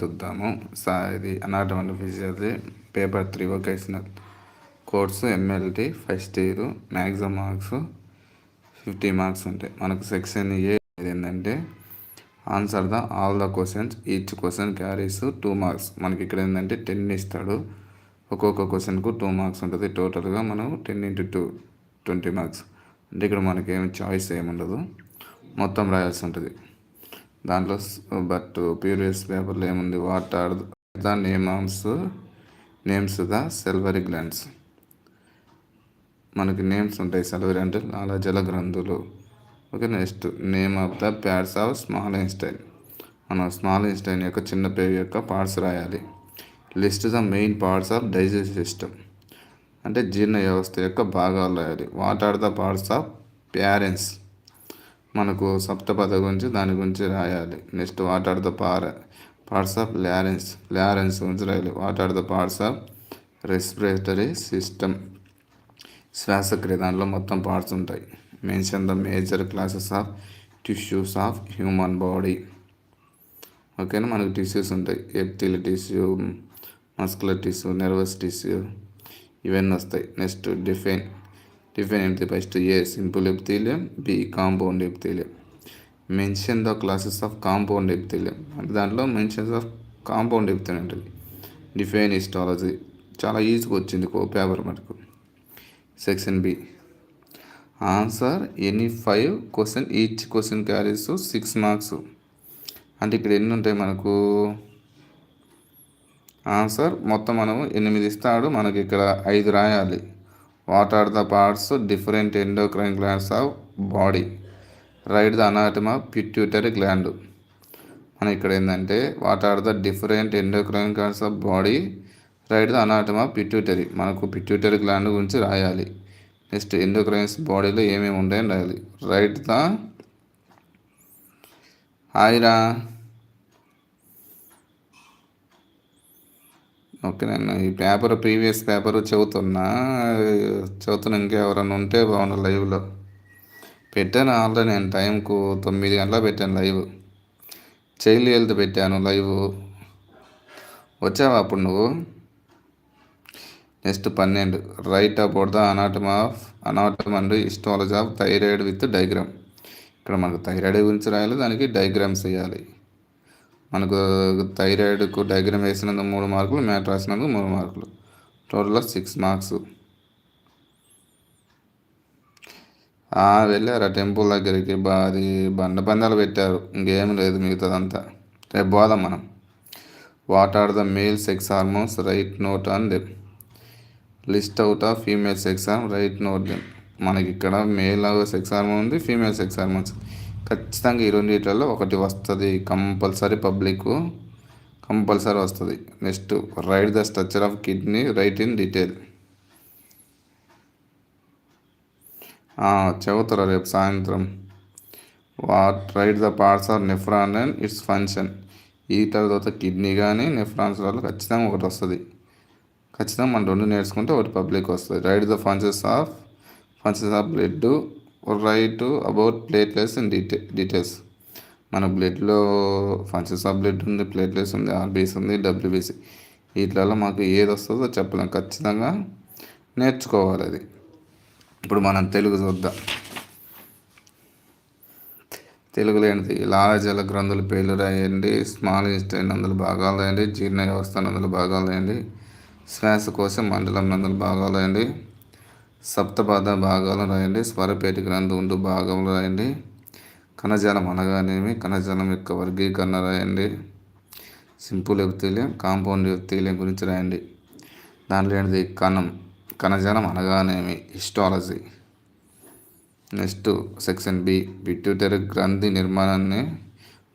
చూద్దాము సా ఇది anatomy and physiology. Paper three vocational course MLT first year maximum marks fifty marks ఉంటాయి. మనకు సెక్షన్ ఏ ఏంటంటే answer the all the questions each question carries two marks మనకి ఇక్కడ ఏంటంటే టెన్ ఇస్తాడు. ఒక్కొక్క క్వశ్చన్కు టూ మార్క్స్ ఉంటుంది. టోటల్గా మనం ten into two twenty marks అంటే ఇక్కడ మనకి ఏమి చాయిస్ ఏముండదు. మొత్తం రాయాల్సి ఉంటుంది. దాంట్లో బట్ ప్యూరియస్ పేపర్లో ఏముంది? What are the names names the salivary glands. మనకి నేమ్స్ ఉంటాయి సెల్వరీ అంటే లాలాజల గ్రంథులు okay next name of the parts of small intestine మనం స్మాల్ ఇన్స్టైన్ యొక్క చిన్న పేరు యొక్క పార్ట్స్ రాయాలి. List the main parts of digest system. అంటే జీర్ణ వ్యవస్థ యొక్క భాగాలు రాయాలి. What are the parts of parents? మనకు సప్తపద గురించి దాని గురించి రాయాలి. Next what are the par parts of larynx larynx గురించి రాయాలి. What are the parts of respiratory system? శ్వాసక్రియ దాంట్లో మొత్తం పార్ట్స్ ఉంటాయి. Mention the major classes of tissues of human body ఓకేనా మనకు టిష్యూస్ ఉంటాయి. Epithelial tissue muscular tissue nervous tissue ఇవన్నీ వస్తాయి. నెక్స్ట్ డిఫైన్ డిఫైన్ ఏంటి first A simple epithelium B compound epithelium mention the classes of compound epithelium అంటే దాంట్లో mentions of compound ఎప్తీలియం ఉంటుంది. Define histology చాలా ఈజీగా వచ్చింది కో పేపర్ మటుకు. Section B answer any five question each question carries six marks అంటే ఇక్కడ ఎన్ని ఉంటాయి మనకు? ఆన్సర్ మొత్తం మనము ఎనిమిది ఇస్తాడు. మనకి ఇక్కడ ఐదు రాయాలి. What are the parts different endocrine glands of body write the anatomy pituitary gland మనం ఇక్కడ ఏంటంటే what are the different endocrine glands of body write the anatomy pituitary మనకు పిట్యూటరీ గ్లాండ్ గురించి రాయాలి. నెక్స్ట్ ఎండోక్రైన్స్ బాడీలో ఏమేమి ఉంటాయని రాయాలి. రైట్ ద హాయిరా ఓకే నేను ఈ పేపర్ ప్రీవియస్ పేపర్ చదువుతున్నా. చదువుతున్నా ఇంకెవరన్నా ఉంటే బాగుండు లైవ్లో. పెట్టాను ఆల్రెడీ నేను టైంకు తొమ్మిది గంటల పెట్టాను లైవ్. చైల్డ్ హెల్త్ పెట్టాను లైవ్. వచ్చావా అప్పుడు నువ్వు? నెక్స్ట్ పన్నెండు. Write about the anatomy of anatomy and histology of thyroid with diagram ఇక్కడ మనకు థైరాయిడ్ గురించి రాయాలి దానికి డైగ్రామ్స్ వేయాలి. మనకు థైరాయిడ్కు డయాగ్రామ్ వేసినందుకు మూడు మార్కులు మ్యాట్ రాసినందుకు మూడు మార్కులు. టోటల్ సిక్స్ మార్క్స్ వెళ్ళారు ఆ టెంపుల్ దగ్గరికి? అది బండ పందాలు పెట్టారు. ఇంకేం లేదు మిగతాదంతా. రేపు పోదాం మనం. What are the male sex hormones write note on them list out of female sex hormone write note them మనకి ఇక్కడ మేల్ సెక్స్ హార్మోన్ ఉంది ఫీమేల్ సెక్స్ హార్మోన్స్ ఖచ్చితంగా ఈ రెండింటిలో ఒకటి వస్తుంది కంపల్సరీ పబ్లిక్. కంపల్సరీ వస్తుంది. Next write the structure of kidney write in detail. చదువుతారా రేపు సాయంత్రం? What write the parts of nephron and its function. ఈ తర్వాత కిడ్నీ కానీ నెఫ్రాన్స్ వల్ల ఖచ్చితంగా ఒకటి వస్తుంది. ఖచ్చితంగా మనం రెండు నేర్చుకుంటే ఒకటి పబ్లిక్ వస్తుంది. Right the functions of functions of blood right about platelets and డీటే details మన బ్లడ్లో ఫంక్షన్స్ ఆఫ్ బ్లడ్ ఉంది ప్లేట్లెస్ ఉంది ఆర్బీసీ ఉంది డబ్ల్యూబీసీ. వీటిలలో మాకు ఏది వస్తుందో చెప్పలేం. ఖచ్చితంగా నేర్చుకోవాలి అది. ఇప్పుడు మనం తెలుగు చూద్దాం. తెలుగులో ఏంటి లాలజల గ్రంథుల పేర్లు రాయండి స్మాల్ ఇన్స్టైన్ అందులో భాగాలు రాయండి జీర్ణ వ్యవస్థ అందులో భాగాలు రాయండి శ్వాసకోశ మండలం నందుల భాగాలు రాయండి. సప్తపాద భాగాలు రాయండి. స్వరపేటి గ్రంథం ఉండు భాగంలో రాయండి. కణజాలం అనగానేమి? కణజాలం యొక్క వర్గీకరణ రాయండి. సింపుల్ ఎప్తీలియం కాంపౌండ్ ఎప్తీలియం గురించి రాయండి. దాంట్లో ఏంటిది? కణం. కణజాలం అనగానేమి? Histology. Next section B. Pituitary గ్రంథి నిర్మాణాన్ని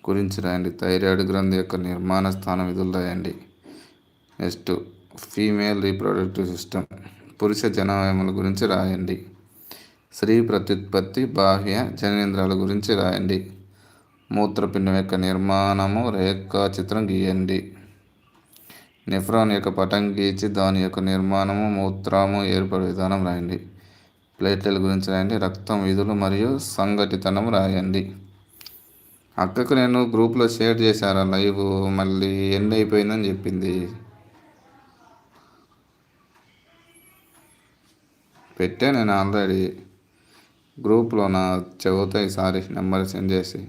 గురించి రాయండి. థైరాయిడ్ గ్రంథి యొక్క నిర్మాణ స్థానం విధులు రాయండి. Next female reproductive system. పురుష జనవయముల గురించి రాయండి. స్త్రీ ప్రత్యుత్పత్తి బాహ్య జనేంద్రాల గురించి రాయండి. మూత్రపిండం యొక్క నిర్మాణము రేఖాచిత్రం గీయండి. నెఫ్రాన్ యొక్క పటం గీచి దాని యొక్క నిర్మాణము మూత్రము ఏర్పడే విధానం రాయండి. ప్లేట్ల గురించి రాయండి రక్తం విధులు మరియు సంఘటితనం రాయండి. అక్కకు నేను గ్రూప్లో షేర్ చేశారా లైవ్? మళ్ళీ ఎండ్ అయిపోయిందని చెప్పింది. పెట్టాను నేను ఆల్రెడీ గ్రూప్లో నా చదువుతా సారీ నెంబర్ సెండ్ చేసి.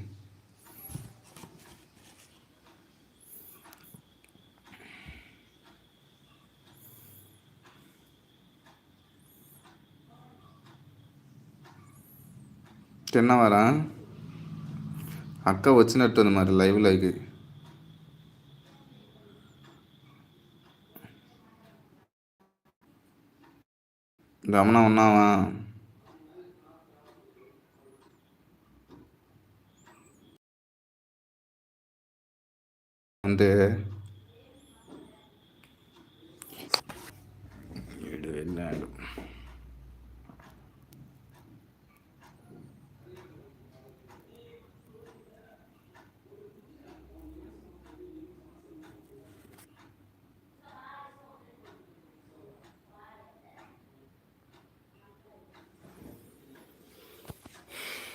తిన్నవారా? అక్క వచ్చినట్టుంది మరి లైవ్లోకి. ரமணா ஒன்றாவா வந்து. இல்லை